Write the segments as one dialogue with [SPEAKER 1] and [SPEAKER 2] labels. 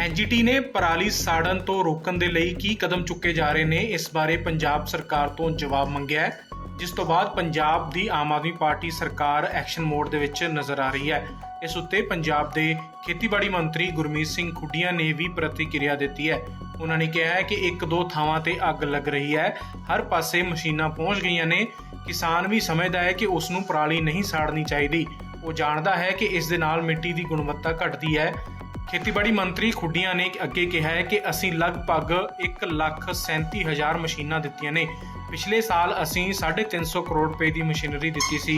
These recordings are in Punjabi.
[SPEAKER 1] ਐਨਜੀਟੀ ਨੇ ਪਰਾਲੀ ਸਾੜਨ ਤੋਂ ਰੋਕਣ ਦੇ ਲਈ ਕੀ ਕਦਮ ਚੁੱਕੇ ਜਾ ਰਹੇ ਨੇ, ਇਸ ਬਾਰੇ ਪੰਜਾਬ ਸਰਕਾਰ ਤੋਂ ਜਵਾਬ ਮੰਗਿਆ ਹੈ, ਜਿਸ ਤੋਂ ਬਾਅਦ ਪੰਜਾਬ ਦੀ ਆਮ ਆਦਮੀ ਪਾਰਟੀ ਸਰਕਾਰ ਐਕਸ਼ਨ ਮੋਡ ਦੇ ਵਿੱਚ ਨਜ਼ਰ ਆ ਰਹੀ ਹੈ। ਇਸ ਉੱਤੇ ਪੰਜਾਬ ਦੇ ਖੇਤੀਬਾੜੀ ਮੰਤਰੀ ਗੁਰਮੀਤ ਸਿੰਘ ਖੁੱਡੀਆਂ ਨੇ ਵੀ ਪ੍ਰਤੀਕਿਰਿਆ ਦਿੱਤੀ ਹੈ। ਉਹਨਾਂ ਨੇ ਕਿਹਾ ਹੈ ਕਿ ਇੱਕ ਦੋ ਥਾਵਾਂ ਤੇ ਅੱਗ ਲੱਗ ਰਹੀ ਹੈ। ਹਰ ਪਾਸੇ ਮਸ਼ੀਨਾਂ ਪਹੁੰਚ ਗਈਆਂ ਨੇ। ਕਿਸਾਨ ਵੀ ਸਮਝਦਾ ਹੈ ਕਿ ਉਸ ਨੂੰ ਪਰਾਲੀ ਨਹੀਂ ਸਾੜਨੀ ਚਾਹੀਦੀ। ਉਹ ਜਾਣਦਾ ਹੈ ਕਿ ਇਸ ਦੇ ਨਾਲ ਮਿੱਟੀ ਦੀ ਗੁਣਵੱਤਾ ਘਟਦੀ ਹੈ। ਖੇਤੀਬਾੜੀ ਮੰਤਰੀ ਖੁੱਡੀਆਂ ਨੇ ਅੱਗੇ ਕਿਹਾ ਹੈ ਕਿ ਅਸੀਂ ਲਗਭਗ 1,37,000 ਮਸ਼ੀਨਾਂ ਦਿੱਤੀਆਂ ਨੇ। ਪਿਛਲੇ ਸਾਲ ਅਸੀਂ 350 ਕਰੋੜ ਰੁਪਏ ਦੀ ਮਸ਼ੀਨਰੀ ਦਿੱਤੀ ਸੀ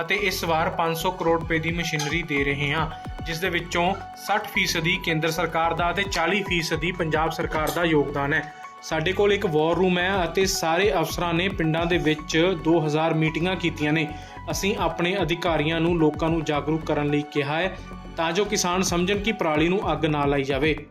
[SPEAKER 1] ਅਤੇ ਇਸ ਵਾਰ 500 ਕਰੋੜ ਰੁਪਏ ਦੀ ਮਸ਼ੀਨਰੀ ਦੇ ਰਹੇ ਹਾਂ ਜਿਸ ਦੇ ਵਿੱਚੋਂ 60% ਕੇਂਦਰ ਸਰਕਾਰ ਦਾ ਅਤੇ 40% ਪੰਜਾਬ ਸਰਕਾਰ ਦਾ ਯੋਗਦਾਨ ਹੈ। ਸਾਡੇ ਕੋਲ ਇੱਕ ਵਾਰ ਰੂਮ ਹੈ ਅਤੇ ਸਾਰੇ ਅਫਸਰਾਂ ਨੇ ਪਿੰਡਾਂ ਦੇ ਵਿੱਚ 2000 ਮੀਟਿੰਗਾਂ ਕੀਤੀਆਂ ਨੇ। ਅਸੀਂ ਆਪਣੇ ਅਧਿਕਾਰੀਆਂ ਨੂੰ ਲੋਕਾਂ ਨੂੰ ਜਾਗਰੂਕ ਕਰਨ ਲਈ ਕਿਹਾ ਹੈ ਤਾਂ ਜੋ ਕਿਸਾਨ ਸਮਝਣ ਕਿ ਪਰਾਲੀ ਨੂੰ ਅੱਗ ਨਾ ਲਾਈ ਜਾਵੇ।